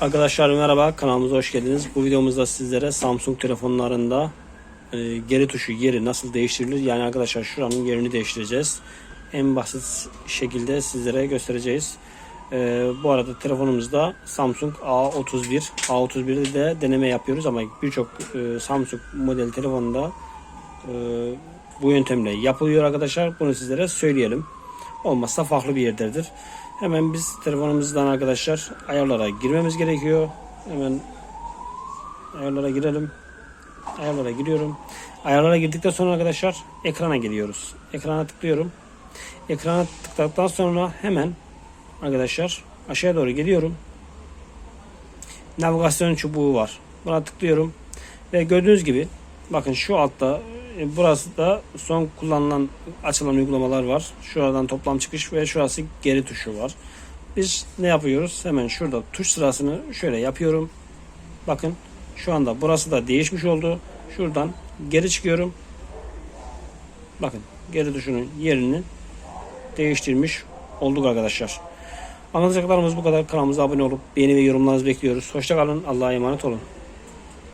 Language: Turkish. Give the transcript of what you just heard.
Arkadaşlar merhaba kanalımıza hoş geldiniz. Bu videomuzda sizlere Samsung telefonlarında e, geri tuşu yeri nasıl değiştirilir? Yani arkadaşlar şuranın yerini değiştireceğiz. En basit şekilde sizlere göstereceğiz. E, bu arada telefonumuzda Samsung A31. A31'de de deneme yapıyoruz ama birçok e, Samsung model telefonunda e, bu yöntemle yapılıyor arkadaşlar. Bunu sizlere söyleyelim. Olmazsa farklı bir yerdedir. Hemen biz telefonumuzdan arkadaşlar ayarlara girmemiz gerekiyor. Hemen ayarlara girelim. Ayarlara giriyorum. Ayarlara girdikten sonra arkadaşlar ekrana geliyoruz. Ekrana tıklıyorum. Ekrana tıkladıktan sonra hemen arkadaşlar aşağıya doğru geliyorum. Navigasyon çubuğu var. Buna tıklıyorum. Ve gördüğünüz gibi bakın şu altta burası da son kullanılan açılan uygulamalar var. Şuradan toplam çıkış ve şurası geri tuşu var. Biz ne yapıyoruz? Hemen şurada tuş sırasını şöyle yapıyorum. Bakın şu anda burası da değişmiş oldu. Şuradan geri çıkıyorum. Bakın geri tuşunun yerini değiştirmiş olduk arkadaşlar. Anlatacaklarımız bu kadar. Kanalımıza abone olup beğeni ve yorumlarınızı bekliyoruz. Hoşçakalın. Allah'a emanet olun.